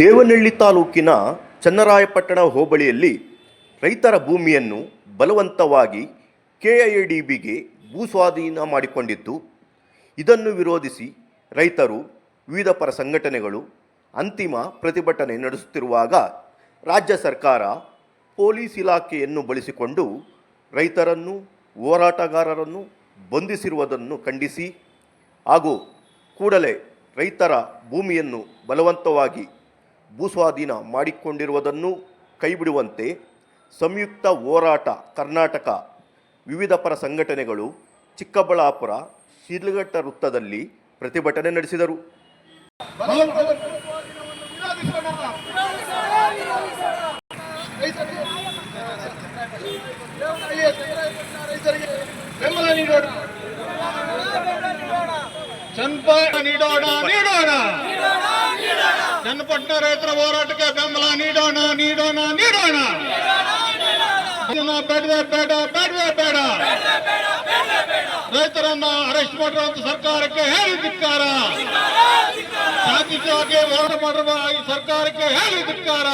ದೇವನಹಳ್ಳಿ ತಾಲೂಕಿನ ಚನ್ನರಾಯಪಟ್ಟಣ ಹೋಬಳಿಯಲ್ಲಿ ರೈತರ ಭೂಮಿಯನ್ನು ಬಲವಂತವಾಗಿ ಕೆಐಡಿಬಿಗೆ ಭೂಸ್ವಾಧೀನ ಮಾಡಿಕೊಂಡಿತ್ತು ಇದನ್ನು ವಿರೋಧಿಸಿ ರೈತರು ವಿವಿಧ ಪರ ಸಂಘಟನೆಗಳು ಅಂತಿಮ ಪ್ರತಿಭಟನೆ ನಡೆಸುತ್ತಿರುವಾಗ ರಾಜ್ಯ ಸರ್ಕಾರ ಪೊಲೀಸ್ ಇಲಾಖೆಯನ್ನು ಬಳಸಿಕೊಂಡು ರೈತರನ್ನು, ಹೋರಾಟಗಾರರನ್ನು ಬಂಧಿಸಿರುವುದನ್ನು ಖಂಡಿಸಿ ಹಾಗೂ ಕೂಡಲೇ ರೈತರ ಭೂಮಿಯನ್ನು ಬಲವಂತವಾಗಿ ಭೂಸ್ವಾಧೀನ ಮಾಡಿಕೊಂಡಿರುವುದನ್ನು ಕೈಬಿಡುವಂತೆ ಸಂಯುಕ್ತ ಹೋರಾಟ ಕರ್ನಾಟಕ, ವಿವಿಧ ಪರ ಸಂಘಟನೆಗಳು ಚಿಕ್ಕಬಳ್ಳಾಪುರ ಶಿಡ್ಲಘಟ್ಟ ವೃತ್ತದಲ್ಲಿ ಪ್ರತಿಭಟನೆ ನಡೆಸಿದರು. ನೀಡೋಣ ನೀಡೋಣ. ಚನ್ನಪಟ್ಟಣ ರೈತರ ಹೋರಾಟಕ್ಕೆ ಬೆಂಬಲ ನೀಡೋಣ ನೀಡೋಣ ನೀಡೋಣ. ಬೇಡವೇ ಬೇಡ ಬೇಡವೇ ಬೇಡ. ರೈತರನ್ನ ಅರೆಸ್ಟ್ ಮಾಡಿರುವಂತ ಸರ್ಕಾರಕ್ಕೆ ಹೇಳಿ ಧಿಕ್ಕಾರ. ಶಾಂತಿಯುತವಾಗಿ ಹೋರಾಟ ಮಾಡಿರುವ ಈ ಸರ್ಕಾರಕ್ಕೆ ಹೇಳಿ ಧಿಕ್ಕಾರ.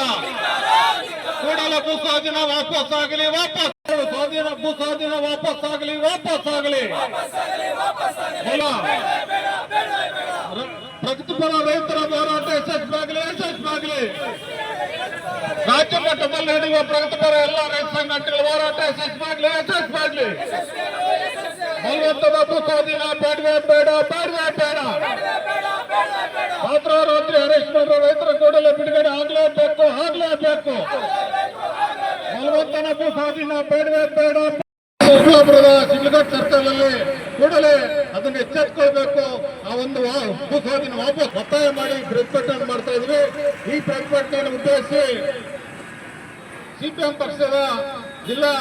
ಕೂಡಲೇ ಭೂ ಸ್ವಾಧೀನ ವಾಪಸ್ ಆಗಲಿ, ವಾಪಸ್ ಸ್ವಾಧೀನ ಭೂ ಸ್ವಾಧೀನ ವಾಪಸ್ ಆಗಲಿ ವಾಪಸ್ ಆಗಲಿ. ಪ್ರಗತಿಪರ ರೈತರ ಹೋರಾಟ ಯಶಸ್ವಾಗಲಿ ರಾಜ್ಯ ಮಟ್ಟದಲ್ಲಿ ನಡೆಯುವ ಪ್ರಗತಿಪರ ಎಲ್ಲ ರೈತ ಸಂಘಟನೆಗಳ ಹೋರಾಟ ಯಶಸ್ವಾಗಲಿ ಮಾಡಲಿ ಬಲವಂತದ ಭೂ ಸ್ವಾಧೀನ ಬೇಡವೇ ಬೇಡ ಬೇಡವೇ ಬೇಡ. ರಾತ್ರೋರಾತ್ರಿ ಹರೀಶ್ ಮಾಡಿರೋ ರೈತರ ಕೂಡಲೇ ಬಿಡುಗಡೆ ಆಗ್ಲೇಬೇಕು ಆಗ್ಲೇಬೇಕು. ಬಲವಂತನ ಭೂ ಸ್ವಾಧೀನ ಬೇಡವೇ ಬೇಡ. ಶಿಡ್ಲಘಟ್ಟ ಸರ್ಕಲ್ ಅಲ್ಲಿ ಕೂಡಲೇ ಅದನ್ನು ಎಚ್ಚೆತ್ಕೊಳ್ಬೇಕು. ಒಂದು ಸ್ವಾಧೀನ ವಾಪಸ್ ಒತ್ತಾಯ ಮಾಡಿ ಪ್ರತಿಭಟನೆ ಮಾಡ್ತಾ ಇದ್ವಿ. ಈ ಪ್ರತಿಭಟನೆಯನ್ನು ಉದ್ದೇಶಿಸಿ ಸಿಪಿಎಂ ಪಕ್ಷದ ಜಿಲ್ಲಾ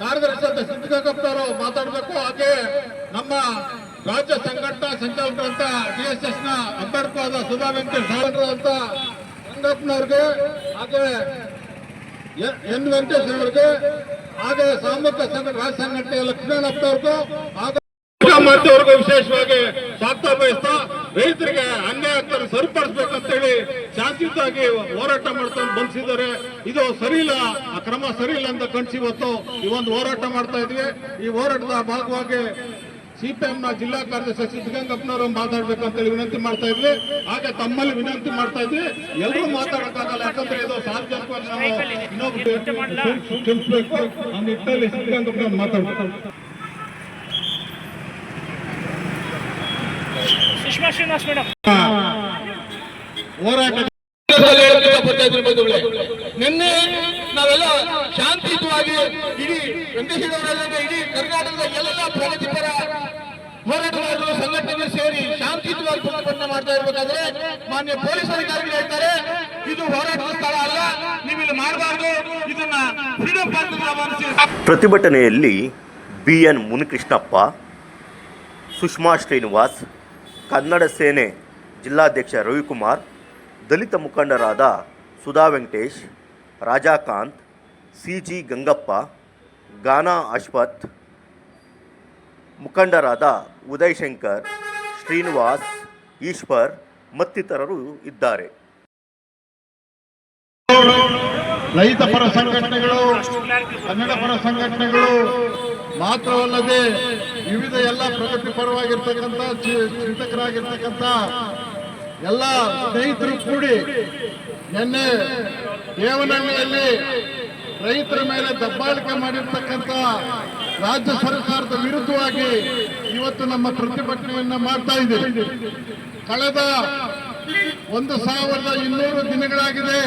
ಕಾರ್ಯದರ್ಶಿ ಸಿದ್ದಗಂಗಪ್ಪನವರು ಮಾತಾಡಬೇಕು. ಹಾಗೆ ನಮ್ಮ ರಾಜ್ಯ ಸಂಘಟನಾ ಸಂಚಾಲಕರಂತ ಡಿಎಸ್ಎಸ್ನ ಅಂಬೇಡ್ಕರ್ ಸುಧಾ ವೆಂಕಟೇಶ್ ಅಂತ ಸಂಗಪ್ಪನವ್ರಿಗೆ ಹಾಗೆ ಎನ್ ವೆಂಕಟೇಶ್ ಅವರಿಗೆ, ಹಾಗೆ ಸಾಮೂಹಿಕ ಸಂಘಟನೆ ರಾಜ್ಯ ಸಂಘಟನೆಯ ಲಕ್ಷ್ಮಣಪ್ಪನವ್ರಿಗೂ ಹಾಗೆ ಮಾಧ್ಯಮವ್ರಿಗೂ ವಿಶೇಷವಾಗಿ ಸ್ವಾಗತ ಬಯಸ್ತಾ ರೈತರಿಗೆ ಅನ್ಯಾಯ ಆಗ್ತಾರೆ ಸರಿಪಡಿಸ್ಬೇಕಂತೇಳಿ ಶಾಂತಿಯುತವಾಗಿ ಹೋರಾಟ ಮಾಡ್ತಾ ಬಂಧಿಸಿದ್ದಾರೆ. ಇದು ಸರಿಯಿಲ್ಲ ಇಲ್ಲ ಆ ಕ್ರಮ ಸರಿ ಇಲ್ಲ ಅಂತ ಕಣ್ಸಿ ಇವತ್ತು ಈ ಒಂದು ಹೋರಾಟ ಮಾಡ್ತಾ ಇದ್ವಿ. ಈ ಹೋರಾಟದ ಭಾಗವಾಗಿ ಸಿಪಿಎಂನ ಜಿಲ್ಲಾ ಕಾರ್ಯದರ್ಶಿ ಸಿದ್ದಗಂಗಪ್ಪನವರು ಮಾತಾಡ್ಬೇಕಂತೇಳಿ ವಿನಂತಿ ಮಾಡ್ತಾ ಇದ್ವಿ. ಹಾಗೆ ತಮ್ಮಲ್ಲಿ ವಿನಂತಿ ಮಾಡ್ತಾ ಇದ್ವಿ. ಎಲ್ಲರೂ ಮಾತಾಡೋಕ್ಕಾಗಲ್ಲ ಯಾಕಂದ್ರೆ ಇದು ಸಾರ್ವಜನಿಕವಾಗಿ ನಾವು ಇನ್ನೊಬ್ಬರು ಕ್ಷಮಿಸ್ಬೇಕು ಆ ನಿಟ್ಟಿನಲ್ಲಿ ಸಿದ್ದಗಂಗಪ್ಪನವ್ರು ಮಾತಾಡ್ಬೇಕು. ಸುಷ್ಮಾ ಶ್ರೀನಿವಾಸ್ ಮೇಡಮ್ ಹೋರಾಟ ನಿನ್ನೆ ನಾವೆಲ್ಲ ಶಾಂತಿಯುತವಾಗಿ ಇಡೀ ವೆಂಕಟೇಶ್ವರವರಲ್ಲದೆ ಇಡೀ ಕರ್ನಾಟಕದ ಎಲ್ಲ ಪ್ರಗತಿಪರ ಹೋರಾಟಗಾರರು ಸಂಘಟನೆ ಸೇರಿ ಶಾಂತಿಯುತವಾಗಿ ಪ್ರತಿಭಟನೆ ಮಾಡ್ತಾ ಇರ್ಬೇಕಾದ್ರೆ ಮಾನ್ಯ ಪೊಲೀಸ್ ಅಧಿಕಾರಿಗಳು ಹೇಳ್ತಾರೆ, ಇದು ಹೋರಾಟದ ಸ್ಥಳ ಅಲ್ಲ ನೀವು ಇಲ್ಲಿ ಮಾಡಬಾರ್ದು, ಇದನ್ನ ಫ್ರೀಡಂ ಪಾರ್ಕ್ ಪ್ರತಿಭಟನೆಯಲ್ಲಿ ಬಿ ಎನ್ ಮುನಿಕೃಷ್ಣಪ್ಪ, ಸುಷ್ಮಾ ಶ್ರೀನಿವಾಸ್ ಕನ್ನಡ ಸೇನೆ ಜಿಲ್ಲಾಧ್ಯಕ್ಷ ರವಿಕುಮಾರ್, ದಲಿತ ಮುಖಂಡರಾದ ಸುಧಾ ವೆಂಕಟೇಶ್, ರಾಜಾಕಾಂತ್, ಸಿ ಜಿ ಗಂಗಪ್ಪ ಗಾನಾ ಅಶ್ವಥ್, ಮುಖಂಡರಾದ ಉದಯ್ ಶಂಕರ್, ಶ್ರೀನಿವಾಸ್, ಈಶ್ವರ್ ಮತ್ತಿತರರು ಇದ್ದಾರೆ. ರೈತ ಪರ ಸಂಘಟನೆಗಳು, ಕನ್ನಡ ಪರ ಸಂಘಟನೆಗಳು ಮಾತ್ರವಲ್ಲದೆ ವಿವಿಧ ಎಲ್ಲ ಪ್ರಗತಿ ಪರವಾಗಿರ್ತಕ್ಕಂಥ ಚಿಂತಕರಾಗಿರ್ತಕ್ಕಂಥ ಎಲ್ಲ ಸ್ನೇಹಿತರು ಕೂಡಿ ನಿನ್ನೆ ದೇವನಹಳ್ಳಿಯಲ್ಲಿ ರೈತರ ಮೇಲೆ ದಬ್ಬಾಳಿಕೆ ಮಾಡಿರ್ತಕ್ಕಂಥ ರಾಜ್ಯ ಸರ್ಕಾರದ ವಿರುದ್ಧವಾಗಿ ಇವತ್ತು ನಮ್ಮ ಪ್ರತಿಭಟನೆಯನ್ನ ಮಾಡ್ತಾ ಇದೆ ಕಳೆದ ಒಂದು ಸಾವಿರದ ಇನ್ನೂರು ದಿನಗಳಾಗಿದೆ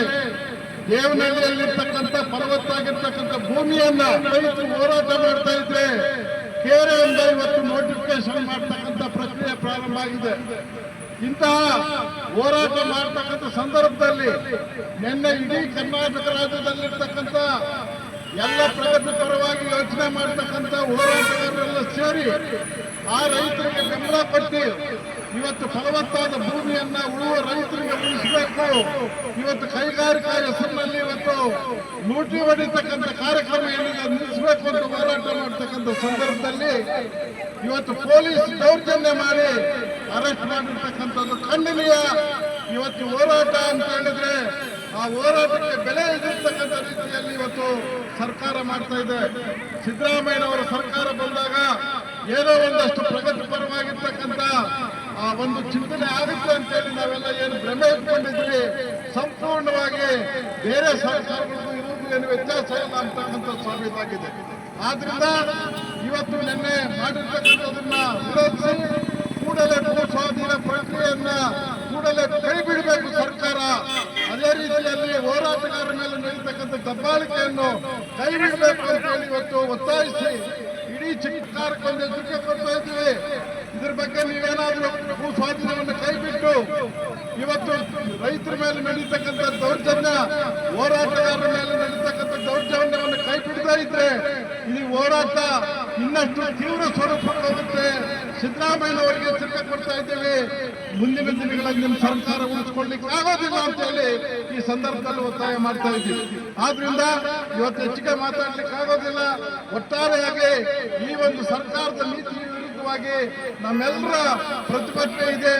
ದೇವನಹಳ್ಳಿಯಲ್ಲಿರ್ತಕ್ಕಂಥ ಫಲವತ್ತಾಗಿರ್ತಕ್ಕಂಥ ಭೂಮಿಯನ್ನ ರೈತರು ಹೋರಾಟ ಮಾಡ್ತಾ ಇದ್ರೆ ಕೇರೆಯಿಂದ ಇವತ್ತು ನೋಟಿಫಿಕೇಶನ್ ಮಾಡ್ತಕ್ಕಂಥ ಪ್ರಕ್ರಿಯೆ ಪ್ರಾರಂಭ ಆಗಿದೆ. ಇಂತಹ ಹೋರಾಟ ಮಾಡ್ತಕ್ಕಂಥ ಸಂದರ್ಭದಲ್ಲಿ ನಿನ್ನೆ ಇಡೀ ಕರ್ನಾಟಕ ರಾಜ್ಯದಲ್ಲಿರ್ತಕ್ಕಂಥ ಎಲ್ಲ ಪ್ರಗತಿ ಪರವಾಗಿ ಯೋಚನೆ ಮಾಡ್ತಕ್ಕಂಥ ಹೋರಾಟಗಾರರೆಲ್ಲ ಸೇರಿ ಆ ರೈತರಿಗೆ ಬೆಂಬಲ ಕೊಟ್ಟು ಇವತ್ತು ಫಲವತ್ತಾದ ಭೂಮಿಯನ್ನ ಉಳುವ ರೈತರಿಗೆ ಉಳಿಸಬೇಕು ಇವತ್ತು ಕೈಗಾರಿಕಾ ಹೆಸರಿನಲ್ಲಿ ಇವತ್ತು ಲೂಟಿ ಹೊಡಿತಕ್ಕಂಥ ಕಾರ್ಯಕ್ರಮ ಏನಿದೆ ನಿಲ್ಲಿಸಬೇಕು ಅಂತ ಹೋರಾಟ ಮಾಡ್ತಕ್ಕಂಥ ಸಂದರ್ಭದಲ್ಲಿ ಇವತ್ತು ಪೊಲೀಸ್ ದೌರ್ಜನ್ಯ ಮಾಡಿ ಅರೆಸ್ಟ್ ಮಾಡಿರ್ತಕ್ಕಂಥದ್ದು ಖಂಡನೀಯ. ಇವತ್ತು ಹೋರಾಟ ಅಂತ ಹೇಳಿದ್ರೆ ಆ ಹೋರಾಟಕ್ಕೆ ಬೆಲೆ ಇದಿರ್ತಕ್ಕಂಥ ರೀತಿಯಲ್ಲಿ ಇವತ್ತು ಸರ್ಕಾರ ಮಾಡ್ತಾ ಇದೆ. ಸಿದ್ದರಾಮಯ್ಯನವರ ಸರ್ಕಾರ ಬಂದಾಗ ಏನೋ ಒಂದಷ್ಟು ಪ್ರಗತಿಪರವಾಗಿರ್ತಕ್ಕಂಥ ಆ ಒಂದು ಚಿಂತನೆ ಆಗುತ್ತೆ ಅಂತೇಳಿ ನಾವೆಲ್ಲ ಏನು ಭ್ರಮೆ ಇಟ್ಕೊಂಡಿದ್ವಿ. ಸಂಪೂರ್ಣವಾಗಿ ಬೇರೆ ಸರ್ಕಾರಗಳಿಗೂ ಇರುವುದು ಏನು ವ್ಯತ್ಯಾಸ ಇಲ್ಲ ಅಂತಕ್ಕಂಥ ಸಾಬೀತಾಗಿದೆ ಆದ್ರಿಂದ ಇವತ್ತು ನಿನ್ನೆ ಮಾಡಿರ್ತಕ್ಕಂಥದನ್ನ ವಿರೋಧಿಸಿ ಕೂಡಲೇ ಭೂ ಸ್ವಾಧೀನ ಪ್ರಕ್ರಿಯೆಯನ್ನ ಕೂಡಲೇ ಕೈ ಬಿಡಬೇಕು ಸರ್ಕಾರ. ಅದೇ ರೀತಿಯಲ್ಲಿ ಹೋರಾಟಗಾರ ಮೇಲೆ ನಡೀತಕ್ಕಂಥ ದಬ್ಬಾಳಿಕೆಯನ್ನು ಕೈ ಬಿಡಬೇಕು ಅಂತ ಹೇಳಿ ಇವತ್ತು ಒತ್ತಾಯಿಸಿ ಇಡೀ ಚಿಕ್ಕ ಕಾರ್ಯಕ್ರಮ ಕೊಡ್ತಾ ಇದ್ದೀವಿ. ಇದ್ರ ಬಗ್ಗೆ ನೀವೇನಾದ್ರೂ ಭೂ ಸ್ವಾಧೀನವನ್ನು ಕೈ ಬಿಟ್ಟು ಇವತ್ತು ರೈತರ ಮೇಲೆ ನಡೀತಕ್ಕಂಥ ದೌರ್ಜನ್ಯ, ಹೋರಾಟಗಾರರ ಮೇಲೆ ನಡೀತಕ್ಕಂಥ ದೌರ್ಜನ್ಯವನ್ನು ಕೈ ಬಿಡ್ತಾ ಇದ್ರೆ ಈ ಹೋರಾಟ ಇನ್ನಷ್ಟು ತೀವ್ರ ಸ್ವರೂಪ ಹೋಗುತ್ತೆ. ಸಿದ್ದರಾಮಯ್ಯನವರಿಗೆ ಚಿಕ್ಕ ಕೊಡ್ತಾ ಇದ್ದೇವೆ. ಮುಂದಿನ ದಿನಗಳಲ್ಲಿ ನಿಮ್ಮ ಸರ್ಕಾರ ಉಳಿಸ್ಕೊಳ್ಳಿಕ್ಕೆ ಆಗೋದಿಲ್ಲ ಅಂತ ಹೇಳಿ ಈ ಸಂದರ್ಭದಲ್ಲಿ ಒತ್ತಾಯ ಮಾಡ್ತಾ ಇದ್ದೀವಿ. ಆದ್ರಿಂದ ಇವತ್ತು ಹೆಚ್ಚಿಗೆ ಮಾತಾಡ್ಲಿಕ್ಕೆ ಆಗೋದಿಲ್ಲ. ಒಟ್ಟಾರೆಯಾಗಿ ಈ ಒಂದು ಸರ್ಕಾರದ ವಿರುದ್ಧವಾಗಿ ನಮ್ಮೆಲ್ಲರ ಪ್ರತಿಭಟನೆ ಇದೆ.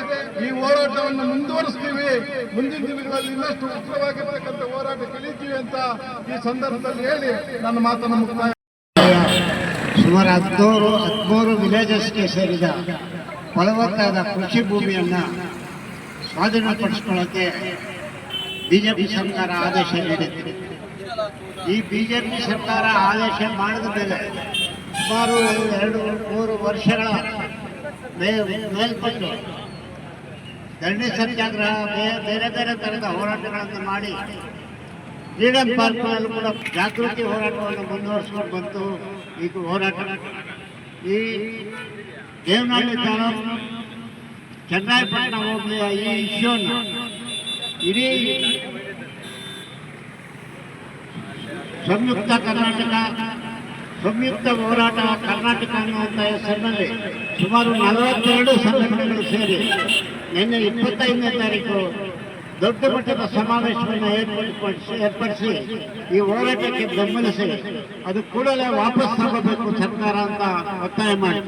ಈ ಹೋರಾಟವನ್ನು ಮುಂದುವರಿಸ್ತೀವಿ. ಮುಂದಿನ ದಿನಗಳಲ್ಲಿ ಇನ್ನಷ್ಟು ಉತ್ತರವಾಗಿರ್ತಕ್ಕಂಥ ಹೋರಾಟ ಕಲಿತೀವಿ ಅಂತ ಈ ಸಂದರ್ಭದಲ್ಲಿ ಹೇಳಿ ನನ್ನ ಮಾತನ್ನು ಮುಕ್ತಾಯ ಸುಮಾರು ಹದಿನೂರು, ಹದಿಮೂರು ವಿಲೇಜಸ್ಗೆ ಸೇರಿದ ಫಲವತ್ತಾದ ಕೃಷಿ ಭೂಮಿಯನ್ನು ಸ್ವಾಧೀನಪಡಿಸ್ಕೊಳ್ಳೋಕ್ಕೆ ಬಿಜೆಪಿ ಸರ್ಕಾರ ಆದೇಶ ನೀಡಿದೆ. ಈ ಬಿಜೆಪಿ ಸರ್ಕಾರ ಆದೇಶ ಮಾಡಿದ ಮೇಲೆ ಸುಮಾರು ಎರಡು, ಮೂರು ವರ್ಷಗಳ ಮೇಲ್ಪಟ್ಟು ಧರಣಿ ಸತ್ಯಾಗ್ರಹ ಬೇರೆ ಬೇರೆ ಥರದ ಹೋರಾಟಗಳನ್ನು ಮಾಡಿ ಫ್ರೀಡಮ್ ಪಾರ್ಕ್ನಲ್ಲೂ ಕೂಡ ಜಾಗೃತಿ ಹೋರಾಟವನ್ನು ಮುಂದುವರಿಸ್ಕೊಂಡು ಬಂತು ಈಗ ಹೋರಾಟ. ಈ ದೇವನಹಳ್ಳಿ ತಾಲೂಕು ಚನ್ನರಾಯಪಟ್ಟಣ ಹೋಬಳಿಯ ಈ ಇಶ್ಯೂನ ಇಡೀ ಸಂಯುಕ್ತ ಕರ್ನಾಟಕ ಸಂಯುಕ್ತ ಹೋರಾಟ ಕರ್ನಾಟಕ ಅನ್ನುವಂಥ ಹೆಸರಿನಲ್ಲಿ ಸುಮಾರು ನಲವತ್ತೆರಡು ಸಂಘಟನೆಗಳು ಸೇರಿ ನಿನ್ನೆ ಇಪ್ಪತ್ತೈದನೇ ತಾರೀಕು ದೊಡ್ಡ ಮಟ್ಟದ ಸಮಾವೇಶವನ್ನು ಏರ್ಪಡಿಸಿ ಏರ್ಪಡಿಸಿ ಈ ಹೋರಾಟಕ್ಕೆ ಬೆಂಬಲಿಸಿ ಅದು ಕೂಡಲೇ ವಾಪಸ್ ತಗೋಬೇಕು ಸರ್ಕಾರ ಅಂತ ಒತ್ತಾಯ ಮಾಡಿ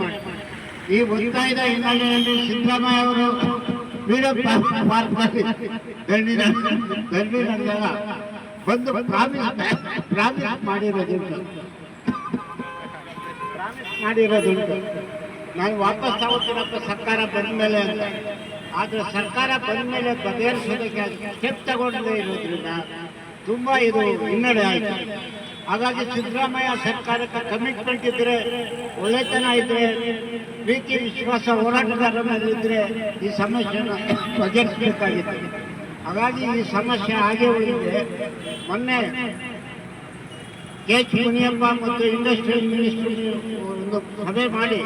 ಈ ಒತ್ತಾಯದ ಹಿನ್ನೆಲೆಯಲ್ಲಿ ಸಿದ್ದರಾಮಯ್ಯ ಅವರು ಬಂದು ಪ್ರಾಮಿಸ್ ಪ್ರಾಮಿಸ್ ಮಾಡಿರೋದಿಲ್ಲ ಮಾಡಿರೋದುಂಟು. ನಾನು ವಾಪಸ್ ತಗೋತೀನಪ್ಪ ಸರ್ಕಾರ ಬಂದ ಮೇಲೆ ಅಂತ. ಆದರೆ ಸರ್ಕಾರ ಬಂದ ಮೇಲೆ ಬಗೆಹರಿಸೋದಕ್ಕೆ ಸ್ಟೆಪ್ ತಗೊಂಡೇ ಇರೋದ್ರಿಂದ ತುಂಬ ಇದು ಹಿನ್ನಡೆ ಆಯಿತು. ಹಾಗಾಗಿ ಸಿದ್ದರಾಮಯ್ಯ ಸರ್ಕಾರಕ್ಕೆ ಕಮಿಟ್ಮೆಂಟ್ ಇದ್ದರೆ ಒಳ್ಳೆತನ ಇದ್ದರೆ ಪ್ರೀತಿ, ವಿಶ್ವಾಸ ಹೋರಾಟಗಾರರ ಇದ್ರೆ ಈ ಸಮಸ್ಯೆನ ಬಗೆಹರಿಸಬೇಕಾಗಿತ್ತು. ಹಾಗಾಗಿ ಈ ಸಮಸ್ಯೆ ಹಾಗೆ ಉಳಿದಿದೆ ಮೊನ್ನೆ ಕೆ ಎಚ್ ಮುನಿಯಪ್ಪ ಮತ್ತು ಇಂಡಸ್ಟ್ರಿಯಲ್ ಮಿನಿಸ್ಟ್ರಿ ಒಂದು ಸಭೆ ಮಾಡಿ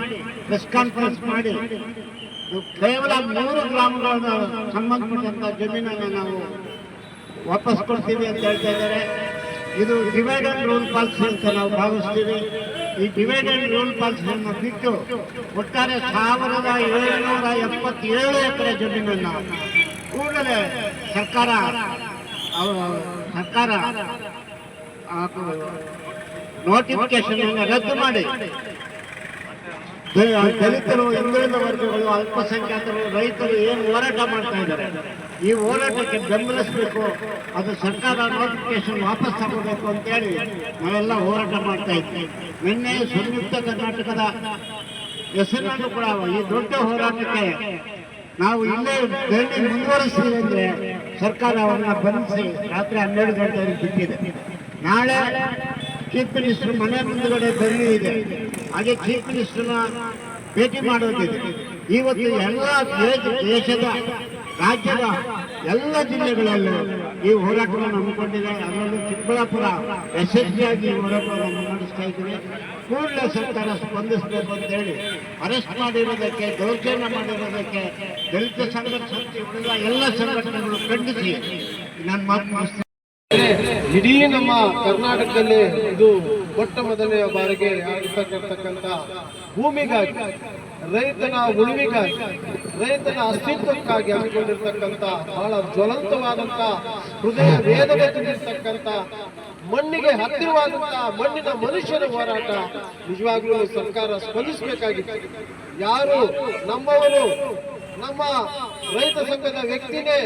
ಪ್ರೆಸ್ ಕಾನ್ಫರೆನ್ಸ್ ಮಾಡಿ ಕೇವಲ ಮೂರು ಗ್ರಾಮಗಳ ಸಂಬಂಧಪಟ್ಟಂತ ಜಮೀನನ್ನು ನಾವು ವಾಪಸ್ ಕೊಡ್ತೀವಿ ಅಂತ ಹೇಳ್ತಾ ಇದ್ದಾರೆ. ಇದು ಡಿವೈಡ್ ಅಂಡ್ ರೂಲ್ ಪಾಲಿಸಿ ಅಂತ ನಾವು ಭಾವಿಸ್ತೀವಿ. ಈ ಡಿವೈಡ್ ಅಂಡ್ ರೂಲ್ ಪಾಲಿಸಿಯನ್ನು ಬಿಟ್ಟು ಒಟ್ಟಾರೆ ಸಾವಿರದ ಏಳುನೂರ ಎಪ್ಪತ್ತೇಳು ಎಕರೆ ಜಮೀನನ್ನು ಕೂಡಲೇ ಸರ್ಕಾರ ಸರ್ಕಾರ ನೋಟಿಫಿಕೇಶನ್ ರದ್ದು ಮಾಡಿ. ದಲಿತರು ಹಿಂದುಳಿದ ವರ್ಗಗಳು ಅಲ್ಪಸಂಖ್ಯಾತರು, ರೈತರು ಏನು ಹೋರಾಟ ಮಾಡ್ತಾ ಇದ್ದಾರೆ? ಈ ಹೋರಾಟಕ್ಕೆ ಬೆಂಬಲಿಸಬೇಕು. ಅದು ಸರ್ಕಾರ ನೋಟಿಫಿಕೇಶನ್ ವಾಪಸ್ ತಗೋಬೇಕು ಅಂತೇಳಿ ನಾವೆಲ್ಲ ಹೋರಾಟ ಮಾಡ್ತಾ ಇದ್ವಿ. ನಿನ್ನೆ ಸಂಯುಕ್ತ ಕರ್ನಾಟಕದ ಹೆಸರನ್ನು ಕೂಡ ಈ ದೊಡ್ಡ ಹೋರಾಟಕ್ಕೆ ನಾವು ಇಲ್ಲೇ ಧರಣಿ ಮುಂದುವರಿಸ್ತೀವಿ ಅಂದ್ರೆ ಸರ್ಕಾರ ಅವರನ್ನ ಬಂಧಿಸಿ ರಾತ್ರಿ ಹನ್ನೆರಡು ಗಂಟೆಯಲ್ಲಿ ಬಿಟ್ಟಿದೆ. ನಾಳೆ ಚೀಫ್ ಮಿನಿಸ್ಟರ್ ಮನೆ ಮುಂದುಗಡೆ ಧರಣಿ ಇದೆ. ಹಾಗೆ ಚೀಫ್ ಮಿನಿಸ್ಟರ್ನ ಭೇಟಿ ಮಾಡೋದಿದೆ. ಇವತ್ತು ಎಲ್ಲ ದೇಶ- ದೇಶದ, ರಾಜ್ಯದ ಎಲ್ಲ ಜಿಲ್ಲೆಗಳಲ್ಲೂ ಈ ಹೋರಾಟವನ್ನು ಹಮ್ಮಿಕೊಂಡಿದೆ. ಅದರಲ್ಲೂ ಚಿಕ್ಕಬಳ್ಳಾಪುರ ಯಶಸ್ವಿಯಾಗಿ ಹೋರಾಟವನ್ನು ಮುನ್ನಡೆಸ್ತಾ ಇದ್ದೀವಿ. ಕೂಡಲೇ ಸರ್ಕಾರ ಸ್ಪಂದಿಸಬೇಕು ಅಂತ ಹೇಳಿ ಅರೆಸ್ಟ್ ಮಾಡಿರೋದಕ್ಕೆ, ದೌರ್ಜನ್ಯ ಮಾಡಿರೋದಕ್ಕೆ ದಲಿತ ಸಂಘಟನೆ ಉಳಿದ ಎಲ್ಲ ಸಂಘಟನೆಗಳು ಖಂಡಿಸಿ ನನ್ನ ಮಾತು. ಇಡೀ ನಮ್ಮ ಕರ್ನಾಟಕದಲ್ಲಿ ಇದು ಮೊಟ್ಟ ಮೊದಲನೆಯ ಬಾರಿಗೆ ಆಗಿರ್ತಕ್ಕಂಥ ಭೂಮಿಗಾಗಿ, ರೈತನ ಉಳಿವಿಗಾಗಿ, ರೈತನ ಅಸ್ತಿತ್ವಕ್ಕಾಗಿ ಹಮ್ಮಿಕೊಂಡಿರ್ತಕ್ಕಂಥ ಬಹಳ ಜ್ವಲಂತವಾದಂಥ ಹೃದಯ ವೇದನೆ ತುಂಬಿರ್ತಕ್ಕಂಥ ಮಣ್ಣಿಗೆ ಹತ್ತಿರವಾದಂಥ ಮಣ್ಣಿನ ಮನುಷ್ಯನ ಹೋರಾಟ ನಿಜವಾಗ್ಲೂ ಸರ್ಕಾರ ಸ್ಪಂದಿಸಬೇಕಾಗಿತ್ತು ಯಾರು ನಮ್ಮವರು, ನಮ್ಮ ರೈತ ಸಂಘದ ವ್ಯಕ್ತಿನೇ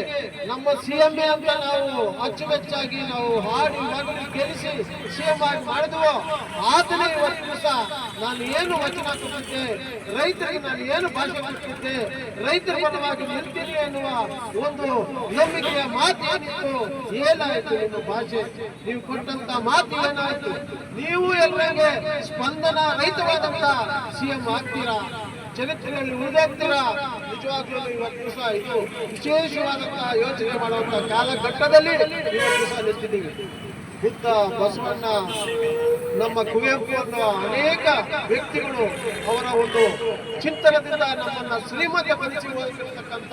ನಮ್ಮ ಸಿಎಂ ಅಂತ ನಾವು ಅಚ್ಚುಮೆಚ್ಚಾಗಿ ನಾವು ಹಾಡಿ ಮಾಡಿ ಗೆಲ್ಲಿಸಿ ಸಿಎಂ ಆಗಿ ಮಾಡಿದ್ವು, ಆತನೇ ಇವತ್ತು ದಿವಸ ನಾನು ಏನು ವಚನ ಕೊಟ್ಟಿದ್ದೆ ರೈತರಿಗೆ ನಾನು ಏನು ಭಾಷೆ ಕೊಟ್ಟಿದ್ದೆ ರೈತರ ಪರವಾಗಿ ನಿಲ್ತೀನಿ ಎನ್ನುವ ಒಂದು ನಂಬಿಕೆಯ ಮಾತು ಏನಿತ್ತು? ಏನಾಯಿತು ನಿಮ್ಮ ಭಾಷೆ? ನೀವು ಕೊಟ್ಟಂತ ಮಾತು ಏನಾಯಿತು? ನೀವು ಎಲ್ಲರಿಗೆ ಸ್ಪಂದನ ರೈತವಾದಂತ ಸಿಎಂ ಆಗ್ತೀರಾ? ಚರಿತ್ರೆಯಲ್ಲಿ ಉಳಿದಾಗ್ತೀರಾ? ನಿಜವಾಗ್ಲೂ ಇವತ್ತು ಸಹ ಇದು ವಿಶೇಷವಾದಂತಹ ಯೋಚನೆ ಮಾಡುವಂತಹ ಕಾಲಘಟ್ಟದಲ್ಲಿ ಇವತ್ತು ದಿವಸ ನಿಂತಿದ್ದೀವಿ. ಬುದ್ಧ, ಬಸವಣ್ಣ, ನಮ್ಮ ಕುವೆಂಪು ಅನ್ನುವ ಅನೇಕ ವ್ಯಕ್ತಿಗಳು ಅವರ ಒಂದು ಚಿಂತನದಿಂದ ನಮ್ಮನ್ನ ಶ್ರೀಮಂತಗೊಳಿಸಿ ಹೋಗಿರ್ತಕ್ಕಂಥ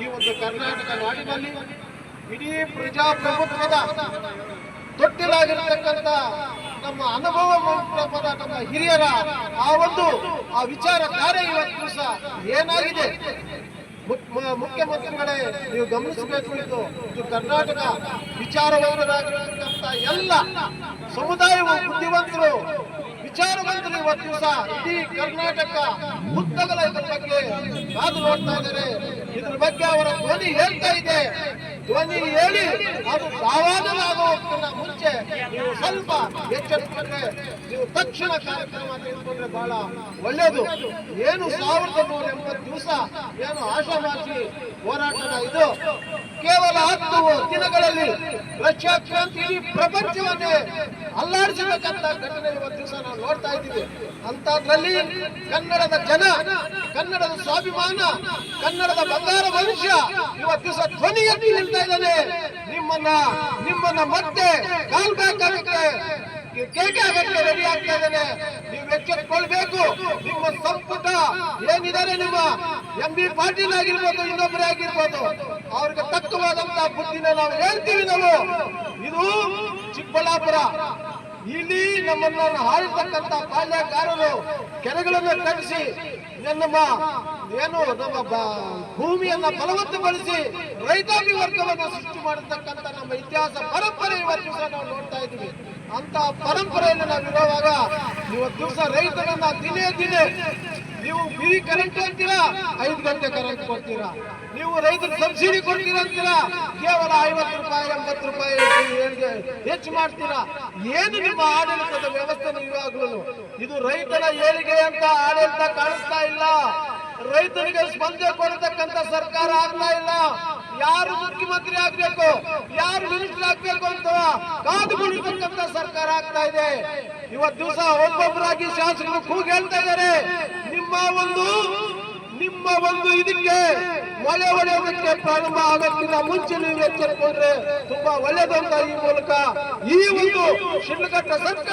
ಈ ಒಂದು ಕರ್ನಾಟಕ ನಾಡಿನಲ್ಲಿ ಇಡೀ ಪ್ರಜಾಪ್ರಭುತ್ವದ ತೊಟ್ಟಿಲಾಗಿರ್ತಕ್ಕಂಥ ನಮ್ಮ ಅನುಭವ ಮಂಟಪದ ನಮ್ಮ ಹಿರಿಯರ ಆ ಒಂದು, ಆ ವಿಚಾರ ಕಾರ್ಯ ಇವತ್ತು ದಿವಸ ಏನಾಗಿದೆ? ಮುಖ್ಯ- ಮುಖ್ಯಮಂತ್ರಿಗಳೇ ನೀವು ಗಮನಿಸಬೇಕು ಇದು. ಇದು ಕರ್ನಾಟಕ ವಿಚಾರವಂತರಾಗಿರ್ತಕ್ಕಂಥ ಎಲ್ಲ ಸಮುದಾಯವು ಬುದ್ಧಿವಂತರು. ವಿಚಾರವಂತರು ಇವತ್ತು ದಿವಸ ಇಡೀ ಕರ್ನಾಟಕ ಮುತ್ತಗಳ ಇದ್ರ ಬಗ್ಗೆ ಮಾತನಾಡ್ತಾ ನೋಡ್ತಾ ಇದ್ದಾರೆ. ಇದ್ರ ಬಗ್ಗೆ ಅವರ ಧ್ವನಿ ಹೇಳ್ತಾ ಇದೆ. ಧ್ವನಿ ಹೇಳಿ ಅದು ದಾವಾದಲಾಗುವಕ್ಕಿಂತ ಮುಂಚೆ ನೀವು ಸ್ವಲ್ಪ ಎಚ್ಚರಿಕೊಂಡ್ರೆ ನೀವು ತಕ್ಷಣ ಕಾರ್ಯಕ್ರಮ ತೆಗೆದುಕೊಂಡ್ರೆ ಬಹಳ ಒಳ್ಳೆಯದು. ಏನು ಸಾವಿರದ ನೂರ ಎಂಬತ್ತು ದಿವಸ ಏನು ಆಶಾಮಾಸಿ ಹೋರಾಟದ ಇದು ಕೇವಲ ಹತ್ತು ದಿನಗಳಲ್ಲಿ ರಷ್ಯಾ ಕ್ರಾಂತಿ ಇಡೀ ಪ್ರಪಂಚವನ್ನೇ ಅಲ್ಲಾಡಿಸಬೇಕಂತ ಘಟನೆ ಇವತ್ತು ದಿವಸ ನಾವು ನೋಡ್ತಾ ಇದ್ದೀವಿ. ಅಂತದ್ರಲ್ಲಿ ಕನ್ನಡದ ಜನ, ಕನ್ನಡದ ಸ್ವಾಭಿಮಾನ, ಕನ್ನಡದ ಬಂಗಾರ ಭವಿಷ್ಯ ಇವತ್ತು ದಿವಸ ಧ್ವನಿ ಎತ್ತಿ ನಿಲ್ತಾ ಇದ್ದಾನೆ. ನಿಮ್ಮನ್ನ ನಿಮ್ಮನ್ನ ಮತ್ತೆ ಕಾಲ್ ಆಗುತ್ತೆ ಕೇಕೆ ಆಗಕ್ಕೆ ರೆಡಿ ಆಗ್ತಾ ಇದ್ದಾನೆ. ನೀವು ಎಚ್ಚೆತ್ಕೊಳ್ಬೇಕು ನಿಮ್ಮ ಸಂಪುಟ ಏನಿದ್ದಾರೆ ನಿಮ್ಮ ಎಂ ಬಿ ಪಾಟೀಲ್ ಆಗಿರ್ಬೋದು ಇನ್ನೊಬ್ಬರೇ ಆಗಿರ್ಬೋದು, ಅವ್ರಿಗೆ ತಕ್ಕವಾದಂತ ಬುದ್ಧಿನ ನಾವು ಹೇಳ್ತೀವಿ ನಾವು. ಇದು ಚಿಕ್ಕಬಳ್ಳಾಪುರ. ಇಲ್ಲಿ ನಮ್ಮನ್ನ ಆಳ್ತಕ್ಕಂತ ಬಾಲ್ಯಗಾರರು ಕೆರೆಗಳನ್ನು ಕಟ್ಟಿಸಿ ನಮ್ಮ ಏನು ನಮ್ಮ ಭೂಮಿಯನ್ನ ಫಲವತ್ತುಗೊಳಿಸಿ ರೈತಾಪಿ ವರ್ಗವನ್ನು ಸೃಷ್ಟಿ ಮಾಡತಕ್ಕಂತ ನಮ್ಮ ಇತಿಹಾಸ ಪರಂಪರೆ ಇವತ್ತು ನಾವು ನೋಡ್ತಾ ಇದ್ದೀವಿ. ಅಂತ ಪರಂಪರೆಯನ್ನು ನಾವು ಇರುವಾಗ ಇವತ್ತು ದಿವಸ ರೈತರನ್ನ ದಿನೇ ದಿನೇ ನೀವು ಬಿರಿ ಕರೆಂಟ್ ಅಂತೀರಾ, ಐದು ಗಂಟೆ ಕರೆಂಟ್ ಕೊಡ್ತೀರಾ? ನೀವು ರೈತರ ಸಬ್ಸಿಡಿ ಕೊಡ್ತೀರಾ ಅಂತೀರಾ? ಕೇವಲ ಐವತ್ತು ರೂಪಾಯಿ, ಎಂಬತ್ತು ರೂಪಾಯಿ ಹೆಚ್ಚು ಮಾಡ್ತೀರಾ? ಏನು ನಿಮ್ಮ ಆಡಳಿತದ ವ್ಯವಸ್ಥೆ ಇವಾಗಲೂ ಇದು ರೈತನ ಏಳಿಗೆ ಅಂತ ಆಡಳಿತ ಕಾಣಿಸ್ತಾ ಇಲ್ಲ. ರೈತರಿಗೆ ಸ್ಪಂದನೆ ಕೊಡತಕ್ಕಂತ ಸರ್ಕಾರ ಆಗ್ತಾ ಇಲ್ಲ. ಯಾರು ಮುಖ್ಯಮಂತ್ರಿ ಆಗ್ಬೇಕು? ಯಾರು ಮಿನಿಸ್ಟರ್ ಆಗ್ಬೇಕು ಅಂತ ಕಾದು ಕುಳಿತಕ್ಕಂತ ಸರ್ಕಾರ ಆಗ್ತಾ ಇದೆ. ಇವತ್ತು ದಿವಸ ಒಬ್ಬೊಬ್ಬರಾಗಿ ಶಾಸಕರು ಕೂಗಿ ಹೇಳ್ತಾ ಇದ್ದಾರೆ. ನಿಮ್ಮ ಒಂದು ನಿಮ್ಮ ಒಂದು ಇದಕ್ಕೆ ಮಳೆ ಹೊಡೆಯೋದಕ್ಕೆ ಪ್ರಾರಂಭ ಆಗೋಕ್ಕಿಂತ ಮುಂಚೆ ನೀವು ಎಚ್ಚರಿಕೊಂಡ್ರೆ ತುಂಬಾ ಒಳ್ಳೆಯದಂತ ಈ ಮೂಲಕ ಈ ಒಂದು ಶಿಡ್ಲಘಟ್ಟ ಸರ್ಕಾರ